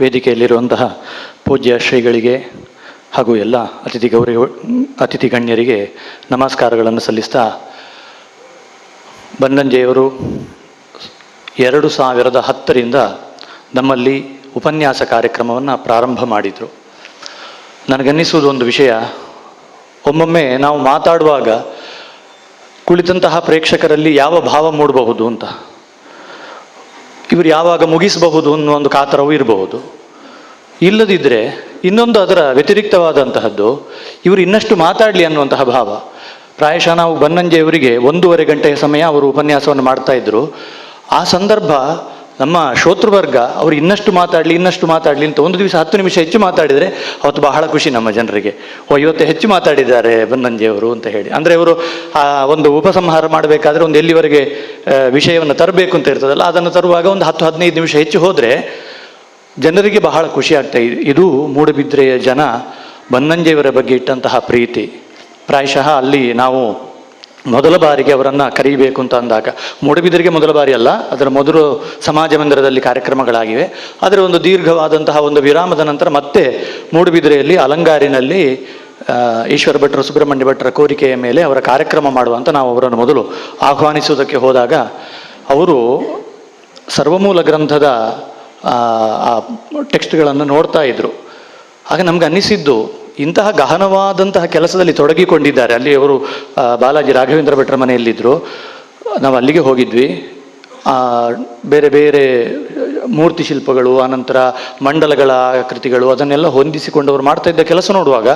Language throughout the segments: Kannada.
ವೇದಿಕೆಯಲ್ಲಿರುವಂತಹ ಪೂಜ್ಯ ಶ್ರೀಗಳಿಗೆ ಹಾಗೂ ಎಲ್ಲ ಅತಿಥಿ ಗೌರಿ ಅತಿಥಿ ಗಣ್ಯರಿಗೆ ನಮಸ್ಕಾರಗಳನ್ನು ಸಲ್ಲಿಸ್ತಾ ಬನ್ನಂಜೆಯವರು ಎರಡು ಸಾವಿರದ ಹತ್ತರಿಂದ ನಮ್ಮಲ್ಲಿ ಉಪನ್ಯಾಸ ಕಾರ್ಯಕ್ರಮವನ್ನು ಪ್ರಾರಂಭ ಮಾಡಿದರು. ನನಗನ್ನಿಸುವುದು ಒಂದು ವಿಷಯ. ಒಮ್ಮೊಮ್ಮೆ ನಾವು ಮಾತಾಡುವಾಗ ಕುಳಿತಂತಹ ಪ್ರೇಕ್ಷಕರಲ್ಲಿ ಯಾವ ಭಾವ ಮೂಡಬಹುದು ಅಂತ. ಇವರು ಯಾವಾಗ ಮುಗಿಸಬಹುದು ಅನ್ನೋ ಒಂದು ಕಾತರವೂ ಇರಬಹುದು. ಇಲ್ಲದಿದ್ದರೆ ಇನ್ನೊಂದು ಅದರ ವ್ಯತಿರಿಕ್ತವಾದಂತಹದ್ದು, ಇವರು ಇನ್ನಷ್ಟು ಮಾತಾಡಲಿ ಅನ್ನುವಂತಹ ಭಾವ. ಪ್ರಾಯಶಃ ನಾವು ಬನ್ನಂಜೆಯವರಿಗೆ ಒಂದೂವರೆ ಗಂಟೆಯ ಸಮಯ ಅವರು ಉಪನ್ಯಾಸವನ್ನು ಮಾಡ್ತಾ ಇದ್ರು. ಆ ಸಂದರ್ಭ ನಮ್ಮ ಶ್ರೋತೃವರ್ಗ ಅವರು ಇನ್ನಷ್ಟು ಮಾತಾಡಲಿ ಇನ್ನಷ್ಟು ಮಾತಾಡಲಿ ಅಂತ ಒಂದು ದಿವಸ ಹತ್ತು ನಿಮಿಷ ಹೆಚ್ಚು ಮಾತಾಡಿದರೆ ಅವತ್ತು ಬಹಳ ಖುಷಿ ನಮ್ಮ ಜನರಿಗೆ. ಓ, ಇವತ್ತು ಹೆಚ್ಚು ಮಾತಾಡಿದ್ದಾರೆ ಬನ್ನಂಜೆಯವರು ಅಂತ ಹೇಳಿ. ಅಂದರೆ ಇವರು ಒಂದು ಉಪಸಂಹಾರ ಮಾಡಬೇಕಾದ್ರೆ ಒಂದು ಎಲ್ಲಿವರೆಗೆ ವಿಷಯವನ್ನು ತರಬೇಕು ಅಂತ ಇರ್ತದಲ್ಲ, ಅದನ್ನು ತರುವಾಗ ಒಂದು ಹತ್ತು, ಹದಿನೈದು ನಿಮಿಷ ಹೆಚ್ಚು ಹೋದರೆ ಜನರಿಗೆ ಬಹಳ ಖುಷಿ ಆಗ್ತಾ ಇದು ಮೂಡುಬಿದ್ರೆಯ ಜನ ಬನ್ನಂಜೆಯವರ ಬಗ್ಗೆ ಇಟ್ಟಂತಹ ಪ್ರೀತಿ. ಪ್ರಾಯಶಃ ಅಲ್ಲಿ ನಾವು ಮೊದಲ ಬಾರಿಗೆ ಅವರನ್ನು ಕರೀಬೇಕು ಅಂತ ಅಂದಾಗ, ಮೂಡಬಿದರಿಗೆ ಮೊದಲ ಬಾರಿ ಅಲ್ಲ, ಅದರ ಮೊದಲು ಸಮಾಜ ಮಂದಿರದಲ್ಲಿ ಕಾರ್ಯಕ್ರಮಗಳಾಗಿವೆ. ಆದರೆ ಒಂದು ದೀರ್ಘವಾದಂತಹ ಒಂದು ವಿರಾಮದ ನಂತರ ಮತ್ತೆ ಮೂಡುಬಿದಿರೆಯಲ್ಲಿ ಅಲಂಗಾರಿನಲ್ಲಿ ಈಶ್ವರ ಭಟ್ರು, ಸುಬ್ರಹ್ಮಣ್ಯ ಭಟ್ರ ಕೋರಿಕೆಯ ಮೇಲೆ ಅವರ ಕಾರ್ಯಕ್ರಮ ಮಾಡುವಂತ ನಾವು ಅವರನ್ನು ಮೊದಲು ಆಹ್ವಾನಿಸುವುದಕ್ಕೆ ಹೋದಾಗ, ಅವರು ಸರ್ವಮೂಲ ಗ್ರಂಥದ ಟೆಕ್ಸ್ಟ್ಗಳನ್ನು ನೋಡ್ತಾ ಇದ್ರು. ಆಗ ನಮ್ಗೆ ಅನ್ನಿಸಿದ್ದು ಇಂತಹ ಗಹನವಾದಂತಹ ಕೆಲಸದಲ್ಲಿ ತೊಡಗಿಕೊಂಡಿದ್ದಾರೆ. ಅಲ್ಲಿ ಅವರು ಬಾಲಾಜಿ ರಾಘವೇಂದ್ರ ಭಟ್ರ ಮನೆಯಲ್ಲಿದ್ದರು ನಾವು ಅಲ್ಲಿಗೆ ಹೋಗಿದ್ವಿ. ಬೇರೆ ಬೇರೆ ಮೂರ್ತಿ ಶಿಲ್ಪಗಳು, ಆನಂತರ ಮಂಡಲಗಳ ಕೃತಿಗಳು ಅದನ್ನೆಲ್ಲ ಹೊಂದಿಸಿಕೊಂಡು ಅವರು ಮಾಡ್ತಾ ಇದ್ದ ಕೆಲಸ ನೋಡುವಾಗ,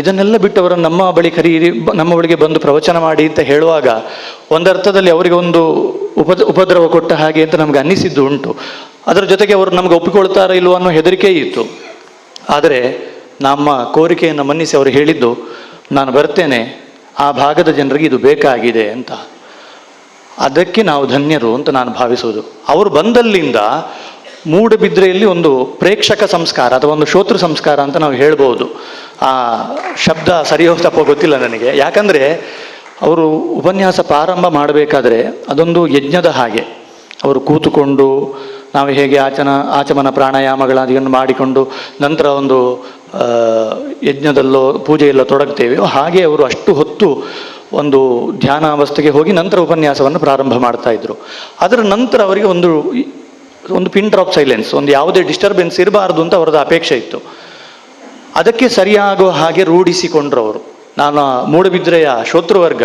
ಇದನ್ನೆಲ್ಲ ಬಿಟ್ಟು ಅವರನ್ನು ನಮ್ಮ ಬಳಿ ಕರೀರಿ ನಮ್ಮ ಬಳಿಗೆ ಬಂದು ಪ್ರವಚನ ಮಾಡಿ ಅಂತ ಹೇಳುವಾಗ, ಒಂದರ್ಥದಲ್ಲಿ ಅವರಿಗೆ ಒಂದು ಉಪ ಉಪದ್ರವ ಕೊಟ್ಟ ಹಾಗೆ ಅಂತ ನಮ್ಗೆ ಅನ್ನಿಸಿದ್ದು ಉಂಟು. ಅದರ ಜೊತೆಗೆ ಅವರು ನಮ್ಗೆ ಒಪ್ಪಿಕೊಳ್ತಾರ ಇಲ್ವೋ ಅನ್ನೋ ಹೆದರಿಕೆ ಇತ್ತು. ಆದರೆ ನಮ್ಮ ಕೋರಿಕೆಯನ್ನು ಮನ್ನಿಸಿ ಅವರು ಹೇಳಿದ್ದು, ನಾನು ಬರ್ತೇನೆ, ಆ ಭಾಗದ ಜನರಿಗೆ ಇದು ಬೇಕಾಗಿದೆ ಅಂತ. ಅದಕ್ಕೆ ನಾವು ಧನ್ಯರು ಅಂತ ನಾನು ಭಾವಿಸುವುದು. ಅವರು ಬಂದಲ್ಲಿಂದ ಮೂಡಬಿದ್ರೆಯಲ್ಲಿ ಒಂದು ಪ್ರೇಕ್ಷಕ ಸಂಸ್ಕಾರ ಅಥವಾ ಒಂದು ಶ್ರೋತೃ ಸಂಸ್ಕಾರ ಅಂತ ನಾವು ಹೇಳ್ಬೋದು. ಆ ಶಬ್ದ ಸರಿಯೋ ತಪ್ಪೋ ಗೊತ್ತಿಲ್ಲ ನನಗೆ. ಯಾಕಂದರೆ ಅವರು ಉಪನ್ಯಾಸ ಪ್ರಾರಂಭ ಮಾಡಬೇಕಾದ್ರೆ ಅದೊಂದು ಯಜ್ಞದ ಹಾಗೆ. ಅವರು ಕೂತುಕೊಂಡು ನಾವು ಹೇಗೆ ಆಚನ, ಆಚಮನ ಪ್ರಾಣಾಯಾಮಗಳನ್ನು ಮಾಡಿಕೊಂಡು ನಂತರ ಒಂದು ಯಜ್ಞದಲ್ಲೋ ಪೂಜೆಯಲ್ಲೋ ತೊಡಗ್ತೇವೆಯೋ ಹಾಗೆ ಅವರು ಅಷ್ಟು ಹೊತ್ತು ಒಂದು ಧ್ಯಾನಾವಸ್ಥೆಗೆ ಹೋಗಿ ನಂತರ ಉಪನ್ಯಾಸವನ್ನು ಪ್ರಾರಂಭ ಮಾಡ್ತಾ ಇದ್ರು. ಅದರ ನಂತರ ಅವರಿಗೆ ಒಂದು ಒಂದು ಪಿನ್ ಡ್ರಾಪ್ ಸೈಲೆನ್ಸ್, ಒಂದು ಯಾವುದೇ ಡಿಸ್ಟರ್ಬೆನ್ಸ್ ಇರಬಾರ್ದು ಅಂತ ಅವರದ ಅಪೇಕ್ಷೆ ಇತ್ತು. ಅದಕ್ಕೆ ಸರಿಯಾಗುವ ಹಾಗೆ ರೂಢಿಸಿಕೊಂಡ್ರು ಅವರು ನಾನು ಮೂಡಬಿದ್ರೆಯ ಶೋತೃವರ್ಗ,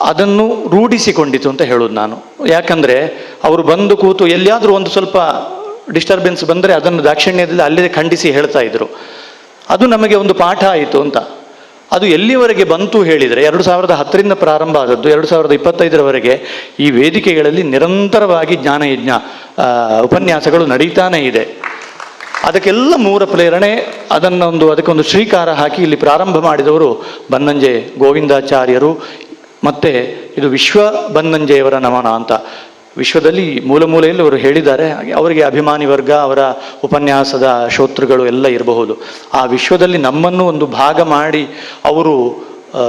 ಅದನ್ನು ರೂಢಿಸಿಕೊಂಡಿತು ಅಂತ ಹೇಳೋದು ನಾನು. ಯಾಕಂದರೆ, ಅವರು ಬಂದು ಕೂತು ಎಲ್ಲಿಯಾದರೂ ಒಂದು ಸ್ವಲ್ಪ ಡಿಸ್ಟರ್ಬೆನ್ಸ್ ಬಂದರೆ ಅದನ್ನು ದಾಕ್ಷಿಣ್ಯದಲ್ಲಿ ಅಲ್ಲೇ ಖಂಡಿಸಿ ಹೇಳ್ತಾ ಇದ್ರು. ಅದು ನಮಗೆ ಒಂದು ಪಾಠ ಆಯಿತು ಅಂತ. ಅದು ಎಲ್ಲಿವರೆಗೆ ಬಂತು ಹೇಳಿದರೆ, ಎರಡು ಸಾವಿರದ ಹತ್ತರಿಂದ ಪ್ರಾರಂಭ ಆದದ್ದು, ಎರಡು ಸಾವಿರದ ಇಪ್ಪತ್ತೈದರವರೆಗೆ ಈ ವೇದಿಕೆಗಳಲ್ಲಿ ನಿರಂತರವಾಗಿ ಜ್ಞಾನಯಜ್ಞ ಉಪನ್ಯಾಸಗಳು ನಡೀತಾನೇ ಇದೆ. ಅದಕ್ಕೆಲ್ಲ ಮೂರ ಪ್ರೇರಣೆ ಅದನ್ನೊಂದು ಅದಕ್ಕೊಂದು ಶ್ರೀಕಾರ ಹಾಕಿ ಇಲ್ಲಿ ಪ್ರಾರಂಭ ಮಾಡಿದವರು ಬನ್ನಂಜೆ ಗೋವಿಂದಾಚಾರ್ಯರು, ಮತ್ತು ಇದು ವಿಶ್ವ ಬನ್ನಂಜೆಯವರ ನಮನ ಅಂತ. ವಿಶ್ವದಲ್ಲಿ ಮೂಲ ಮೂಲೆಯಲ್ಲಿ ಅವರು ಹೇಳಿದ್ದಾರೆ, ಹಾಗೆ ಅವರಿಗೆ ಅಭಿಮಾನಿ ವರ್ಗ, ಅವರ ಉಪನ್ಯಾಸದ ಶ್ರೋತೃಗಳು ಎಲ್ಲ ಇರಬಹುದು. ಆ ವಿಶ್ವದಲ್ಲಿ ನಮ್ಮನ್ನು ಒಂದು ಭಾಗ ಮಾಡಿ ಅವರು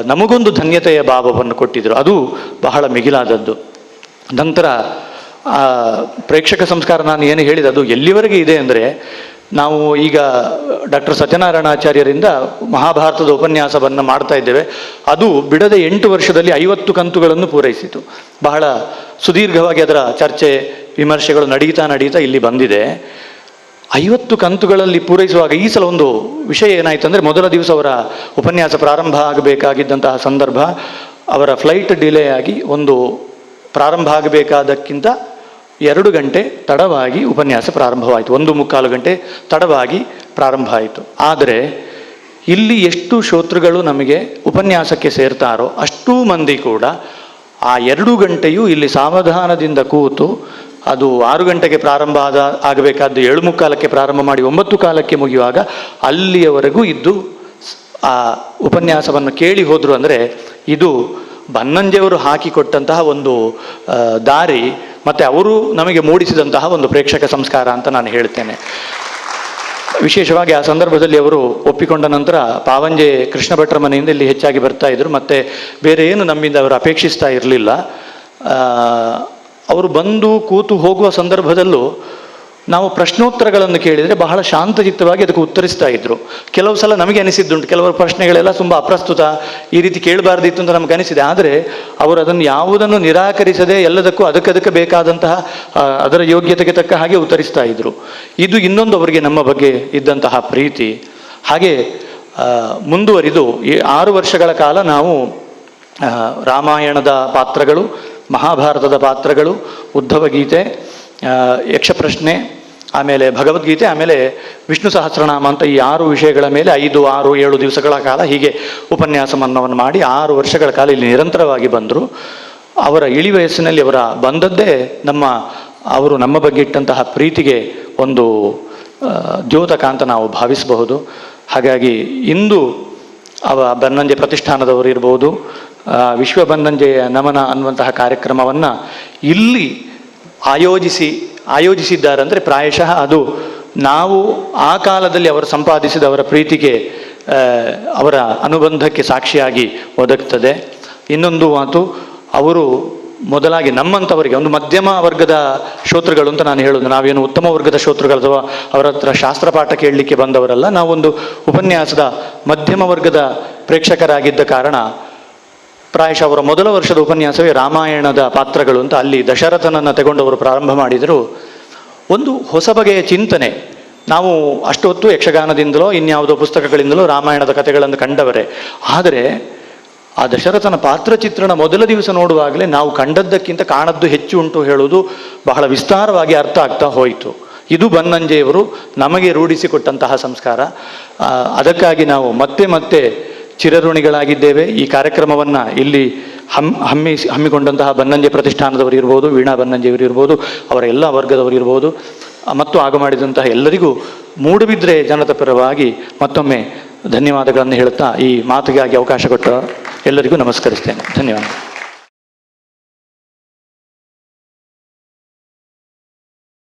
ನಮಗೊಂದು ಧನ್ಯತೆಯ ಭಾವವನ್ನು ಕೊಟ್ಟಿದ್ದರು. ಅದು ಬಹಳ ಮಿಗಿಲಾದದ್ದು. ನಂತರ ಪ್ರೇಕ್ಷಕ ಸಂಸ್ಕಾರ ನಾನು ಏನು ಹೇಳಿದೆ, ಅದು ಎಲ್ಲಿವರೆಗೆ ಇದೆ ಅಂದರೆ ನಾವು ಈಗ ಡಾಕ್ಟರ್ ಸತ್ಯನಾರಾಯಣಾಚಾರ್ಯರಿಂದ ಮಹಾಭಾರತದ ಉಪನ್ಯಾಸವನ್ನು ಮಾಡ್ತಾ ಇದ್ದೇವೆ. ಅದು ಬಿಡದೆ ಎಂಟು ವರ್ಷದಲ್ಲಿ ಐವತ್ತು ಕಂತುಗಳನ್ನು ಪೂರೈಸಿತು. ಬಹಳ ಸುದೀರ್ಘವಾಗಿ ಅದರ ಚರ್ಚೆ, ವಿಮರ್ಶೆಗಳು ನಡೀತಾ ನಡೀತಾ ಇಲ್ಲಿ ಬಂದಿದೆ. ಐವತ್ತು ಕಂತುಗಳಲ್ಲಿ ಪೂರೈಸುವಾಗ ಈ ಸಲ ಒಂದು ವಿಷಯ ಏನಾಯಿತು ಅಂದರೆ ಮೊದಲ ದಿವಸ ಅವರ ಉಪನ್ಯಾಸ ಪ್ರಾರಂಭ ಆಗಬೇಕಾಗಿದ್ದಂತಹ ಸಂದರ್ಭ, ಅವರ ಫ್ಲೈಟ್ ಡಿಲೇ ಆಗಿ ಒಂದು ಪ್ರಾರಂಭ ಆಗಬೇಕಾದಕ್ಕಿಂತ ಎರಡು ಗಂಟೆ ತಡವಾಗಿ ಉಪನ್ಯಾಸ ಪ್ರಾರಂಭವಾಯಿತು. ಒಂದು ಮುಕ್ಕಾಲು ಗಂಟೆ ತಡವಾಗಿ ಪ್ರಾರಂಭ ಆಯಿತು. ಆದರೆ ಇಲ್ಲಿ ಎಷ್ಟು ಶ್ರೋತೃಗಳು ನಮಗೆ ಉಪನ್ಯಾಸಕ್ಕೆ ಸೇರ್ತಾರೋ ಅಷ್ಟೂ ಮಂದಿ ಕೂಡ ಆ ಎರಡು ಗಂಟೆಯೂ ಇಲ್ಲಿ ಸಾವಧಾನದಿಂದ ಕೂತು ಅದು ಆರು ಗಂಟೆಗೆ ಪ್ರಾರಂಭ ಆದ ಆಗಬೇಕಾದ್ದು ಏಳು ಮುಕ್ಕಾಲಕ್ಕೆ ಪ್ರಾರಂಭ ಮಾಡಿ ಒಂಬತ್ತು ಕಾಲಕ್ಕೆ ಮುಗಿಯುವಾಗ ಅಲ್ಲಿಯವರೆಗೂ ಇದ್ದು ಆ ಉಪನ್ಯಾಸವನ್ನು ಕೇಳಿ ಹೋದರು ಅಂದರೆ ಇದು ಬನ್ನಂಜೆಯವರು ಹಾಕಿಕೊಟ್ಟಂತಹ ಒಂದು ದಾರಿ ಮತ್ತು ಅವರು ನಮಗೆ ಮೂಡಿಸಿದಂತಹ ಒಂದು ಪ್ರೇಕ್ಷಕ ಸಂಸ್ಕಾರ ಅಂತ ನಾನು ಹೇಳ್ತೇನೆ. ವಿಶೇಷವಾಗಿ ಆ ಸಂದರ್ಭದಲ್ಲಿ ಅವರು ಒಪ್ಪಿಕೊಂಡ ನಂತರ ಪಾವಂಜೆ ಕೃಷ್ಣ ಭಟ್ರ ಮನೆಯಿಂದ ಇಲ್ಲಿ ಹೆಚ್ಚಾಗಿ ಬರ್ತಾ ಇದ್ರು. ಮತ್ತೆ ಬೇರೆ ಏನು ನಮ್ಮಿಂದ ಅವರು ಅಪೇಕ್ಷಿಸ್ತಾ ಇರಲಿಲ್ಲ. ಅವರು ಬಂದು ಕೂತು ಹೋಗುವ ಸಂದರ್ಭದಲ್ಲೂ ನಾವು ಪ್ರಶ್ನೋತ್ತರಗಳನ್ನು ಕೇಳಿದರೆ ಬಹಳ ಶಾಂತಚಿತ್ತವಾಗಿ ಅದಕ್ಕೆ ಉತ್ತರಿಸ್ತಾ ಇದ್ರು. ಕೆಲವು ಸಲ ನಮಗೆ ಅನಿಸಿದ್ದುಂಟು ಕೆಲವರು ಪ್ರಶ್ನೆಗಳೆಲ್ಲ ತುಂಬ ಅಪ್ರಸ್ತುತ ಈ ರೀತಿ ಕೇಳಬಾರ್ದಿತ್ತು ಅಂತ ನಮಗೆ ಅನಿಸಿದೆ. ಆದರೆ ಅವರು ಅದನ್ನು ಯಾವುದನ್ನು ನಿರಾಕರಿಸದೆ ಎಲ್ಲದಕ್ಕೂ ಅದಕ್ಕೆ ಬೇಕಾದಂತಹ ಆ, ಅದರ ಯೋಗ್ಯತೆಗೆ ತಕ್ಕ ಹಾಗೆ ಉತ್ತರಿಸ್ತಾ ಇದ್ರು. ಇದು ಇನ್ನೊಂದು ಅವರಿಗೆ ನಮ್ಮ ಬಗ್ಗೆ ಇದ್ದಂತಹ ಪ್ರೀತಿ. ಹಾಗೆ ಮುಂದುವರಿದು ಈ ಆರು ವರ್ಷಗಳ ಕಾಲ ನಾವು ರಾಮಾಯಣದ ಪಾತ್ರಗಳು ಮಹಾಭಾರತದ ಪಾತ್ರಗಳು ಉದ್ಧವ ಗೀತೆ ಯಕ್ಷಪ್ರಶ್ನೆ, ಆಮೇಲೆ ಭಗವದ್ಗೀತೆ, ಆಮೇಲೆ ವಿಷ್ಣು ಸಹಸ್ರನಾಮ ಅಂತ ಈ ಆರು ವಿಷಯಗಳ ಮೇಲೆ ಐದು, ಆರು, ಏಳು ದಿವಸಗಳ ಕಾಲ ಹೀಗೆ ಉಪನ್ಯಾಸ ಮನ್ನವನ್ನು ಮಾಡಿ ಆರು ವರ್ಷಗಳ ಕಾಲ ಇಲ್ಲಿ ನಿರಂತರವಾಗಿ ಬಂದರು. ಅವರ ಇಳಿ ವಯಸ್ಸಿನಲ್ಲಿ ಅವರ ಬಂದದ್ದೇ ನಮ್ಮ, ಅವರು ನಮ್ಮ ಬಗ್ಗೆ ಇಟ್ಟಂತಹ ಪ್ರೀತಿಗೆ ಒಂದು ದ್ಯೋತಕ ಅಂತ ನಾವು ಭಾವಿಸಬಹುದು. ಹಾಗಾಗಿ ಇಂದು ಅವ ಬನ್ನಂಜೆ ಪ್ರತಿಷ್ಠಾನದವರು ಇರ್ಬೋದು ವಿಶ್ವ ಬನ್ನಂಜೆಯ ನಮನ ಅನ್ನುವಂತಹ ಕಾರ್ಯಕ್ರಮವನ್ನು ಇಲ್ಲಿ ಆಯೋಜಿಸಿ ಆಯೋಜಿಸಿದ್ದಾರೆ ಅಂದರೆ ಪ್ರಾಯಶಃ ಅದು ನಾವು ಆ ಕಾಲದಲ್ಲಿ ಅವರು ಸಂಪಾದಿಸಿದ ಅವರ ಪ್ರೀತಿಗೆ ಅವರ ಅನುಬಂಧಕ್ಕೆ ಸಾಕ್ಷಿಯಾಗಿ ಒದಗ್ತದೆ. ಇನ್ನೊಂದು ಮಾತು, ಅವರು ಮೊದಲಾಗಿ ನಮ್ಮಂಥವರಿಗೆ ಒಂದು ಮಧ್ಯಮ ವರ್ಗದ ಶ್ರೋತೃಗಳು ಅಂತ ನಾನು ಹೇಳೋದು, ನಾವೇನು ಉತ್ತಮ ವರ್ಗದ ಶ್ರೋತೃಗಳು ಅಥವಾ ಅವರ ಹತ್ರ ಶಾಸ್ತ್ರ ಪಾಠ ಕೇಳಲಿಕ್ಕೆ ಬಂದವರಲ್ಲ, ನಾವೊಂದು ಉಪನ್ಯಾಸದ ಮಧ್ಯಮ ವರ್ಗದ ಪ್ರೇಕ್ಷಕರಾಗಿದ್ದ ಕಾರಣ ಪ್ರಾಯಶಃ ಅವರ ಮೊದಲ ವರ್ಷದ ಉಪನ್ಯಾಸವೇ ರಾಮಾಯಣದ ಪಾತ್ರಗಳು ಅಂತ ಅಲ್ಲಿ ದಶರಥನನ್ನು ತಗೊಂಡವರು ಪ್ರಾರಂಭ ಮಾಡಿದರು. ಒಂದು ಹೊಸ ಬಗೆಯ ಚಿಂತನೆ. ನಾವು ಅಷ್ಟೊತ್ತು ಯಕ್ಷಗಾನದಿಂದಲೋ, ಇನ್ಯಾವುದೋ ಪುಸ್ತಕಗಳಿಂದಲೋ ರಾಮಾಯಣದ ಕಥೆಗಳನ್ನು ಕಂಡವರೇ. ಆದರೆ ಆ ದಶರಥನ ಪಾತ್ರ ಚಿತ್ರಣ ಮೊದಲ ದಿವಸ ನೋಡುವಾಗಲೇ ನಾವು ಕಂಡದ್ದಕ್ಕಿಂತ ಕಾಣದ್ದು ಹೆಚ್ಚು ಉಂಟು ಹೇಳುವುದು ಬಹಳ ವಿಸ್ತಾರವಾಗಿ ಅರ್ಥ ಆಗ್ತಾ ಹೋಯಿತು. ಇದು ಬನ್ನಂಜೆಯವರು ನಮಗೆ ರೂಢಿಸಿಕೊಟ್ಟಂತಹ ಸಂಸ್ಕಾರ. ಅದಕ್ಕಾಗಿ ನಾವು ಮತ್ತೆ ಮತ್ತೆ ಚಿರಋಣಿಗಳಾಗಿದ್ದೇವೆ. ಈ ಕಾರ್ಯಕ್ರಮವನ್ನು ಇಲ್ಲಿ ಹಮ್, ಹಮ್ಮಿ, ಹಮ್ಮಿಕೊಂಡಂತಹ ಬನ್ನಂಜೆ ಪ್ರತಿಷ್ಠಾನದವರು ಇರ್ಬೋದು, ವೀಣಾ ಬನ್ನಂಜೆಯವರು ಇರ್ಬೋದು, ಅವರ ಎಲ್ಲ ವರ್ಗದವರು ಇರ್ಬೋದು ಮತ್ತು ಆಗ ಮಾಡಿದಂತಹ ಎಲ್ಲರಿಗೂ ಮೂಡುಬಿದ್ರೆ ಜನತ ಪರವಾಗಿ ಮತ್ತೊಮ್ಮೆ ಧನ್ಯವಾದಗಳನ್ನು ಹೇಳುತ್ತಾ ಈ ಮಾತಿಗಾಗಿ ಅವಕಾಶ ಕೊಟ್ಟ ಎಲ್ಲರಿಗೂ ನಮಸ್ಕರಿಸ್ತೇನೆ. ಧನ್ಯವಾದ.